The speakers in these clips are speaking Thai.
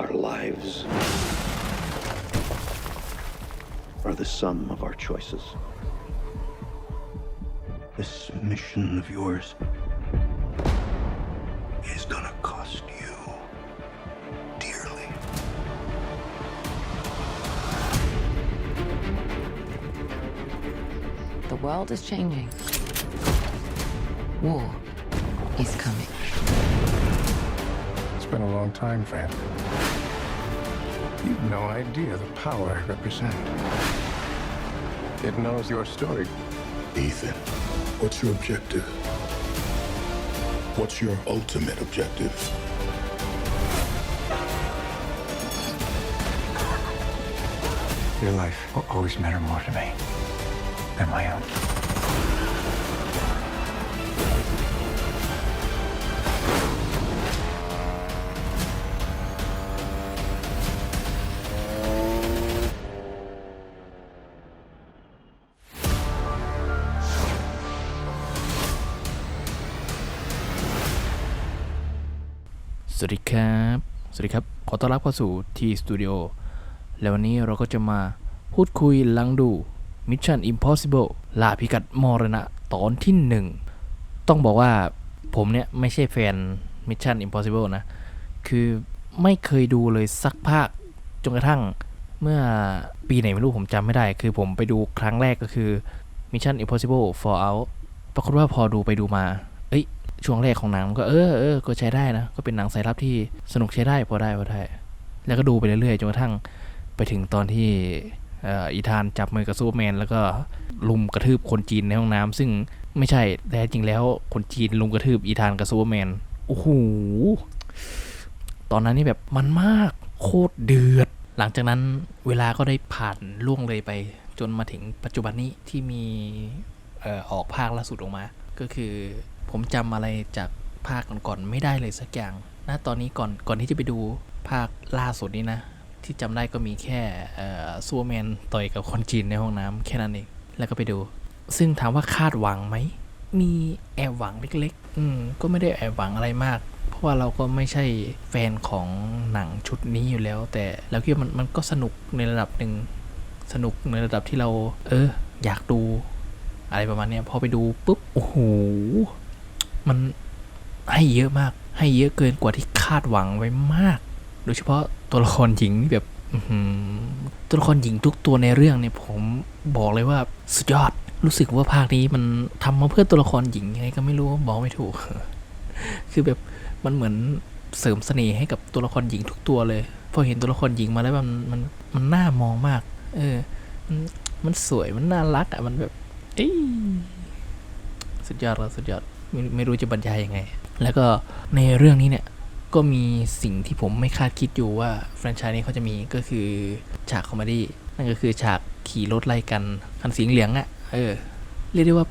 Our lives are the sum of our choices. This mission of yours is gonna cost you dearly. The world is changing. War is coming. It's been a long time, Van. You've no idea the power I represent. It knows your story. Ethan, what's your objective? What's your ultimate objective? Your life will always matter more to me than my own. สวัสดีครับ สวัสดีครับ ขอต้อนรับเข้าสู่ทีสตูดิโอ แล้ววันนี้เราก็จะมาพูดคุยลังดู Mission Impossible ลาพิกัดมรณะตอนที่หนึ่งต้องบอกว่าผมเนี่ยไม่ใช่แฟน Mission Impossible นะ คือไม่เคยดูเลยสักภาค จนกระทั่งเมื่อปีไหนไม่รู้ผมจำไม่ได้ คือผมไปดูครั้งแรกก็คือ Mission Impossible Fallout ปรากฏว่าพอดูไปดูมา ช่วงแรกของหนังก็เออเออก็ใช้ได้นะ ก็เป็นหนังสายลับที่สนุกใช้ได้พอได้พอได้ แล้วก็ดูไปเรื่อยๆจนกระทั่งไปถึงตอนที่อีธานจับมือกับซูเปอร์แมน แล้วก็ลุมกระทืบคนจีนในห้องน้ำซึ่งไม่ใช่แต่จริงแล้วคนจีนลุมกระทืบอีธานกับซูเปอร์แมนโอ้โหตอนนั้นนี่แบบมันมากโคตรเดือด หลังจากนั้นเวลาก็ได้ผ่านล่วงเลยไป จนมาถึงปัจจุบันนี้ที่มีออออกภาคล่าสุดออกมา ก็คือ ผมจำอะไรจากภาคก่อนๆไม่ได้เลยสักอย่างนะตอนนี้ก่อนก่อนที่จะไปดูภาคล่าสุดนี้นะ ที่จำได้ก็มีแค่ซูเปอร์แมนต่อยกับคนจีนในห้องน้ำแค่นั้นเอง แล้วก็ไปดู ซึ่งถามว่าคาดหวังไหม มีแอบหวังเล็ก ๆ อืมก็ไม่ได้แอบหวังอะไรมาก เพราะว่าเราก็ไม่ใช่แฟนของหนังชุดนี้อยู่แล้ว แต่เราคิดว่ามันมันก็สนุกในระดับหนึ่งสนุกในระดับที่เรา เออ อยากดู อะไรประมาณนี้พอไปดูปุ๊บโอ้โห มันให้เยอะมาก ให้เยอะเกินกว่าที่คาดหวังไว้มาก โดยเฉพาะตัวละครหญิงแบบตัวละครหญิงทุกตัวในเรื่องเนี่ยผมบอกเลยว่าสุดยอด รู้สึกว่าภาคนี้มันทำมาเพื่อตัวละครหญิงยังไงก็ไม่รู้บอกไม่ถูก คือแบบมันเหมือนเสริมเสน่ห์ให้กับตัวละครหญิงทุกตัวเลย พอเห็นตัวละครหญิงมาแล้วมันมันมันน่ามองมาก เออ มันสวยมันน่ารักอะมันแบบเอ้สุดยอดแล้วสุดยอด ไม่ไม่รู้จะบรรยายยังไง แล้วก็ในเรื่องนี้เนี่ยก็มีสิ่งที่ผมไม่คาดคิดอยู่ว่าแฟรนไชส์นี้เขาจะมีก็คือฉากคอมเมดี้นั่นก็คือฉากขี่รถไล่กันคันสีเหลืองอะ่ะเออเรียกได้ว่า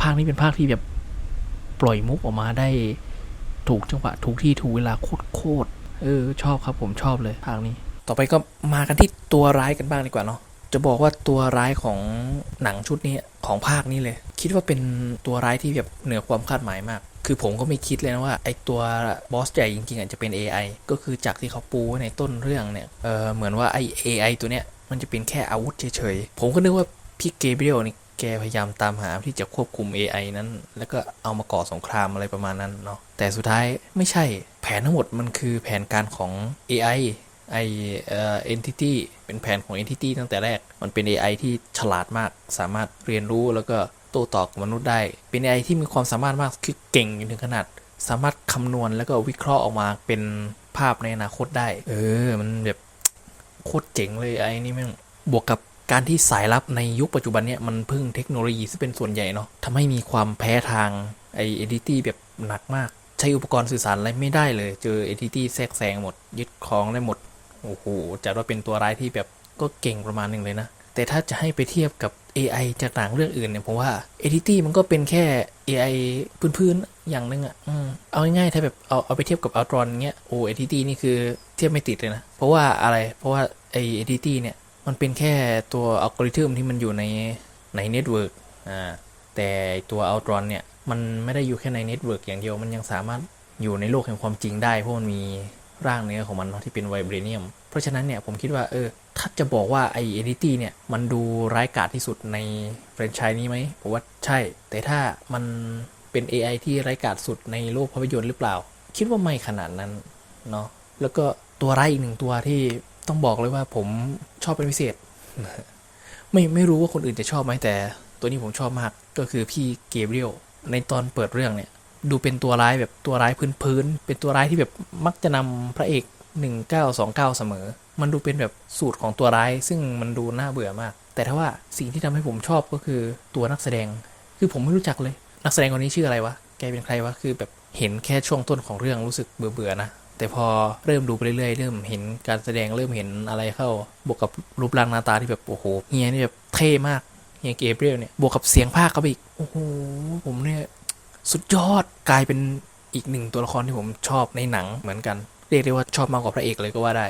ภาคนี้เป็นภาคที่แบบปล่อยมุกออกมาได้ถูกจังหวะถูกที่ถูกเวลาโคตรโคตรเออ ชอบครับผมชอบเลยภาคนี้ ต่อไปก็มากันที่ตัวร้ายกันบ้างดีกว่าเนาะจะบอกว่าตัวร้ายของหนังชุดนี้ ของภาคนี้เลย คิดว่าเป็นตัวร้ายที่แบบเหนือความคาดหมายมาก คือผมก็ไม่คิดเลยนะว่าไอตัวบอสใหญ่จริงๆอาจจะเป็น AI ก็คือจากที่เขาปูในต้นเรื่องเนี่ยเออเหมือนว่าไอ AI ตัวเนี้ยมันจะเป็นแค่อาวุธเฉยๆ ผมก็นึกว่าพี่เกเบรียลนี่แกพยายามตามหาที่จะควบคุม AI นั้น แล้วก็เอามาก่อสงครามอะไรประมาณนั้นเนาะแต่สุดท้ายไม่ใช่แผนทั้งหมดมันคือแผนการของ AI ไอเอ่อ entity เป็นแผนของ entity ตั้งแต่แรก มันเป็น AI ที่ฉลาดมาก สามารถเรียนรู้แล้วก็โต้ตอบกับมนุษย์ได้ เป็น AI ที่มีความสามารถมาก คือเก่งถึงขนาด สามารถคำนวณแล้วก็วิเคราะห์ออกมาเป็นภาพในอนาคตได้ เออ มันแบบโคตรเจ๋งเลยไอ้นี่แม่ง บวกกับการที่สายลับในยุคปัจจุบันเนี่ยมันพึ่งเทคโนโลยีซึ่งเป็นส่วนใหญ่เนาะทำให้มีความแพ้ทางไอ entity แบบหนักมาก ใช้อุปกรณ์สื่อสารอะไรไม่ได้เลย เจอ entity แทรกแซงหมด ยึดครองได้หมด โอ้โหจัดว่าเป็นตัวร้ายที่แบบก็เก่งประมาณหนึ่งเลยนะ แต่ถ้าจะให้ไปเทียบกับ AI จากหนังเรื่องอื่นเนี่ยผมว่า Entity มันก็เป็นแค่ AI พื้นๆอย่างหนึงอะ่ะเอาง่ายๆถ้าแบบเอาเอาไปเทียบกับ Ultron เงี้ยโอ้ Entity นี่คือเทียบไม่ติดเลยนะ เพราะว่าอะไรเพราะว่าไอ Entity เนี่ยมันเป็นแค่ตัวอัลกอริทึมที่มันอยู่ในในเน็ตเวิร์กอ่าแต่ตัว Ultron เนี่ยมันไม่ได้อยู่แค่ในเน็ตเวิร์กอย่างเดียวมันยังสามารถอยู่ในโลกแห่งความจริงได้เพราะมันมี ร่างเนื้อของมันเนาะที่เป็นไวเบรเนียม เพราะฉะนั้นเนี่ยผมคิดว่าเออถ้าจะบอกว่าไอเอนิตี้เนี่ยมันดูร้ายกาจที่สุดในแฟรนไชส์นี้ไหมผมว่าใช่ แต่ถ้ามันเป็น AI ที่ร้ายกาจสุดในโลกภาพยนตร์หรือเปล่า คิดว่าไม่ขนาดนั้นเนาะแล้วก็ตัวร้ายอีกหนึ่งตัวที่ต้องบอกเลยว่าผมชอบเป็นพิเศษ ไม่ไม่รู้ว่าคนอื่นจะชอบไหมแต่ ตัวนี้ผมชอบมากก็คือพี่เกเบรียลในตอนเปิดเรื่องเนี่ย ดูเป็นตัวร้ายแบบตัวร้ายพื้นๆเป็นตัวร้ายที่แบบมักจะนำพระเอก 1929 เสมอ มันดูเป็นแบบสูตรของตัวร้าย ซึ่งมันดูน่าเบื่อมาก แต่ถ้าว่าสิ่งที่ทำให้ผมชอบก็คือตัวนักแสดง คือผมไม่รู้จักเลย นักแสดงคนนี้ชื่ออะไรวะ แกเป็นใครวะ คือแบบเห็นแค่ช่วงต้นของเรื่องรู้สึกเบื่อๆนะ แต่พอเริ่มดูไปเรื่อยๆ เริ่มเห็นการแสดงเริ่มเห็นอะไรเข้า บวกกับรูปร่างหน้าตาที่แบบโอ้โหเฮียนี่แบบเท่มากเฮียเกเบรียลเนี่ย บวกกับเสียงภาคเขาไปอีก โอ้โห ผมเนี่ย สุดยอดกลายเป็นอีกหนึ่งตัวละครที่ผมชอบในหนังเหมือนกัน เรียกได้ว่าชอบมากกว่าพระเอกเลยก็ว่าได้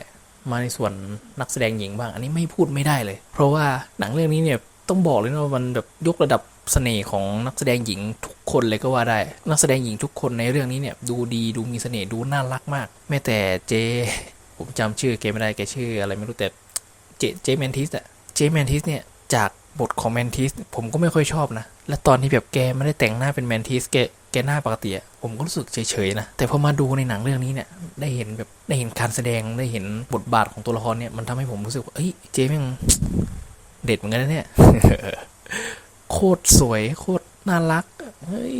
มาในส่วนนักแสดงหญิงบ้าง อันนี้ไม่พูดไม่ได้เลย เพราะว่าหนังเรื่องนี้เนี่ยต้องบอกเลยนะว่ามันแบบยกระดับเสน่ห์ของนักแสดงหญิงทุกคนเลยก็ว่าได้ นักแสดงหญิงทุกคนในเรื่องนี้เนี่ยดูดีดูมีเสน่ห์ดูน่ารักมาก แม้แต่เจ ผมจำชื่อแกไม่ได้แกชื่ออะไรไม่รู้แต่เจเจแมนทิสอะเจแมนทิสเนี่ยจาก บทของแมนทิสผมก็ไม่ค่อยชอบนะ และตอนที่แบบแกไม่ได้แต่งหน้าเป็นแมนทิสแกแกหน้าปกติอะผมก็รู้สึกเฉยๆนะ แต่พอมาดูในหนังเรื่องนี้เนี่ย ได้เห็นแบบได้เห็นการแสดงได้เห็นบทบาทของตัวละครเนี่ยมันทำให้ผมรู้สึกว่าเอ้ยเจแม่งเด็ดเหมือนกันนะเนี่ย โคตรสวยโคตรน่ารักเฮ้ย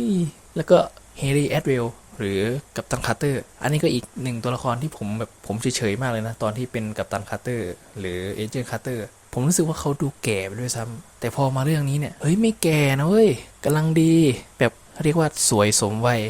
แล้วก็เฮรี่แอดเวลหรือกัปตันคาร์เตอร์ อันนี้ก็อีกหนึ่งตัวละครที่ผมแบบผมเฉยๆมากเลยนะ ตอนที่เป็นกัปตันคาร์เตอร์ หรือเอเจนต์คาร์เตอร์ ผมรู้สึกว่าเขาดูแก่ไปด้วยซ้ำแต่พอมาเรื่องนี้เนี่ยเฮ้ยไม่แก่นะเว้ยกำลังดี แบบเรียกว่าสวยสมวัย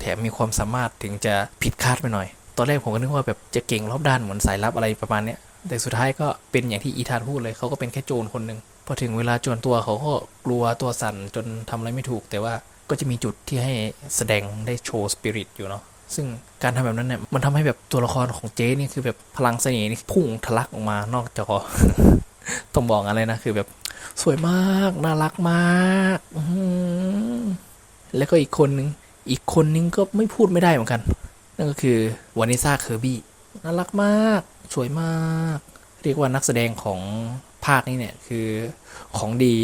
แถมมีความสามารถถึงจะผิดคาดไปหน่อย ตอนแรกผมก็นึกว่าแบบจะเก่งรอบด้านเหมือนสายลับอะไรประมาณเนี้ยแต่สุดท้ายก็เป็นอย่างที่อีธานพูดเลยเขาก็เป็นแค่โจรคนหนึ่งพอถึงเวลาโจรตัวเขาก็กลัวตัวสั่นจนทำอะไรไม่ถูก แต่ว่าก็จะมีจุดที่ให้แสดงได้โชว์สปิริตอยู่เนาะซึ่งการทำแบบนั้นเนี่ยมันทำให้แบบตัวละครของเจ๊นี่คือแบบพลังเสน่ห์นี่พุ่งทะลักออกมานอกจอ ต้องบอกอะไรนะ คือแบบสวยมาก น่ารักมากแล้วก็อีกคนนึง อีกคนนึงก็ไม่พูดไม่ได้เหมือนกัน นั่นก็คือวานิซ่าเคอร์บี้ น่ารักมาก สวยมาก เรียกว่านักแสดงของภาคนี้เนี่ย คือของดี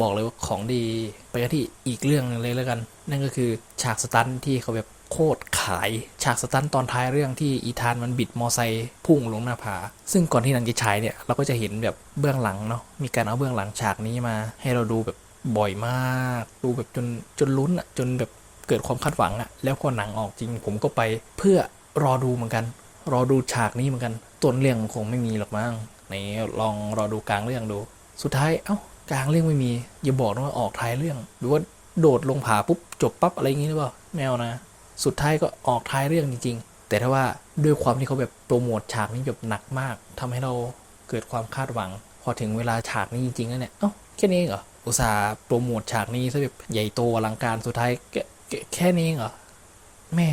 บอกเลยว่าของดี ไปกันที่อีกเรื่องนึงเลยแล้วกัน นั่นก็คือฉากสตันที่เขาแบบ โคตรขายฉากสตันตอนท้ายเรื่องที่อีธานมันบิดมอไซค์พุ่งลงหน้าผา ซึ่งก่อนที่หนังจะฉายเนี่ยเราก็จะเห็นแบบเบื้องหลังเนาะมีการเอาเบื้องหลังฉากนี้มา ให้เราดูแบบบ่อยมาก ดูแบบจนจนลุ้นอะจนแบบเกิดความคาดหวังอะแล้วพอหนังออกจริง ผมก็ไปเพื่อรอดูเหมือนกัน รอดูฉากนี้เหมือนกันต้นเรื่องคงไม่มีหรอกมั้งไหนลองรอดูกลางเรื่องดู สุดท้ายเอ้ากลางเรื่องไม่มีอย่าบอกนะว่าออกท้ายเรื่อง หรือว่าโดดลงผาปุ๊บจบปั๊บอะไรอย่างงี้หรือเปล่าแมวนะ สุดท้ายก็ออกท้ายเรื่องจริง ๆ แต่ถ้าว่าด้วยความที่เขาแบบโปรโมทฉากนี้แบบหนักมากทำให้เราเกิดความคาดหวัง พอถึงเวลาฉากนี้จริงๆแล้วเนี่ยเอ้าแค่นี้เองเหรออุตส่าห์โปรโมทฉากนี้ซะแบบใหญ่โตอลังการสุดท้ายแค่แค่นี้เองเหรอแม่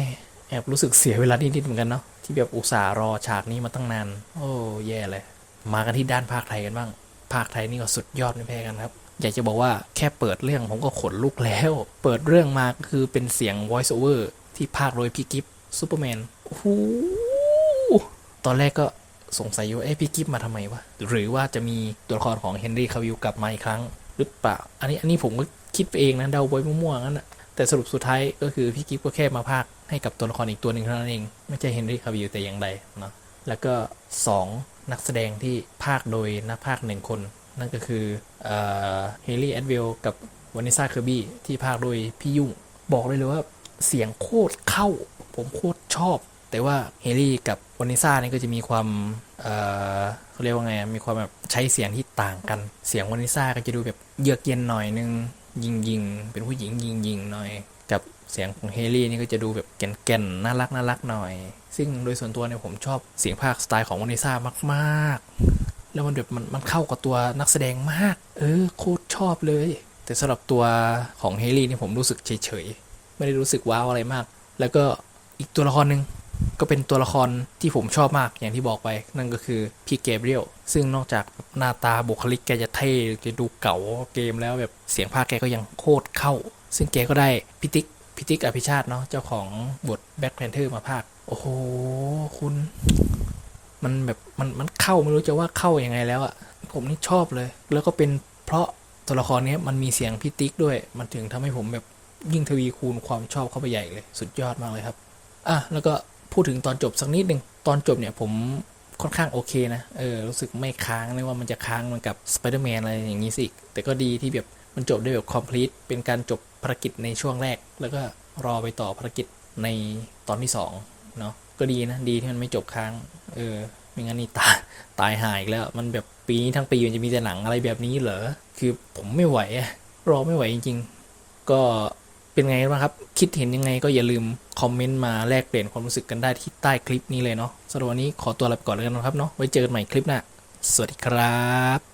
แอบรู้สึกเสียเวลานิดๆเหมือนกันเนาะที่แบบอุตส่าห์รอฉากนี้มาตั้งนานโอ้แย่เลย มากันที่ด้านภาคไทยกันบ้าง ภาคไทยนี่ก็สุดยอดไม่แพ้กันครับอยากจะบอกว่าแค่เปิดเรื่องผมก็ขนลุกแล้ว เปิดเรื่องมาก็คือเป็นเสียง voice over ที่ภาคโดยพี่กิฟซูเปอร์แมนโอ้โหตอนแรกก็สงสัยอยู่เอ้พี่กิฟมาทำไมวะ หรือว่าจะมีตัวละครของเฮนรี่คาวิลกลับมาอีกครั้ง หรือเปล่า อันนี้อันนี้ผมก็คิดไปเองนะเดาไว้มั่วๆงั้นนะแต่สรุปสุดท้ายก็คือพี่กิฟก็แค่มาภาคให้กับตัวละครอีกตัวหนึ่งเท่านั้นเอง ไม่ใช่เฮนรี่คาวิลแต่อย่างใดเนาะแล้วก็ 2 นักแสดงที่ภาคโดยนักภาคหนึ่งคน นั่นก็คือเฮลี่แอดเวลกับวานิซาเคอร์บี้ที่ภาคโดยพี่ยุ่ง บอกเลยเลยว่า เสียงโคตรเข้า ผมโคตรชอบ แต่ว่าเฮลี่กับวานิซ่านี่ก็จะมีความเอ่อเขาเรียกว่าไงมีความแบบใช้เสียงที่ต่างกัน เสียงวานิซ่าก็จะดูแบบเยือกเย็นหน่อยนึงยิงยิงเป็นผู้หญิงยิงยิงหน่อย กับเสียงของเฮลี่นี่ก็จะดูแบบแก่นๆน่ารักน่ารักหน่อย ซึ่งโดยส่วนตัวเนี่ยผมชอบเสียงภาคสไตล์ของวานิซ่ามากๆ แล้วมันแบบมันมันเข้ากับตัวนักแสดงมาก เออโคตรชอบเลย แต่สำหรับตัวของเฮลี่นี่ผมรู้สึกเฉย ไม่ได้รู้สึกว้าวอะไรมาก แล้วก็อีกตัวละครหนึ่งก็เป็นตัวละครที่ผมชอบมากอย่างที่บอกไป นั่นก็คือพี่เกเบรียลซึ่งนอกจากหน้าตาบุคลิกแกจะเท่จะดูเก่าเกมแล้วแบบเสียงภาคแกก็ยังโคตรเข้า ซึ่งแกก็ได้พิติกพิติกอภิชาติเนาะเจ้าของบทแบ็คแพนเทอร์มาภาค โอ้โห คุณ มันแบบมันมันเข้าไม่รู้จะว่าเข้ายัางไงแล้วอะผมนี่ชอบเลย แล้วก็เป็นเพราะตัวละครนี้มันมีเสียงพี่ติ๊กด้วย มันถึงทำให้ผมแบบ ยิ่งทวีคูณความชอบเข้าไปใหญ่เลย สุดยอดมากเลยครับ อะ แล้วก็พูดถึงตอนจบสักนิดหนึ่งตอนจบเนี่ยผมค่อนข้างโอเคนะ เออ รู้สึกไม่ค้างเลยว่ามันจะค้างเหมือนกับ Spider-Man อะไรอย่างนี้สิ แต่ก็ดีที่แบบมันจบได้แบบ complete เป็นการจบภารกิจในช่วงแรก แล้วก็รอไปต่อภารกิจในตอนที่สองเนาะ ก็ดีนะ ดีที่มันไม่จบค้าง เออ ไม่งั้นนี่ตายตายหายอีกแล้ว มันแบบปีนี้ทั้งปีมันจะมีแต่หนังอะไรแบบนี้เหรอ คือผมไม่ไหวอะรอไม่ไหวจริง ๆ ก็ เป็นไงบ้างครับ คิดเห็นยังไงก็อย่าลืมคอมเมนต์มาแลกเปลี่ยนความรู้สึกกันได้ที่ใต้คลิปนี้เลยเนาะสำหรับวันนี้ขอตัวลาไปก่อนเลยนะครับเนาะไว้เจอกันใหม่คลิปหน้าสวัสดีครับ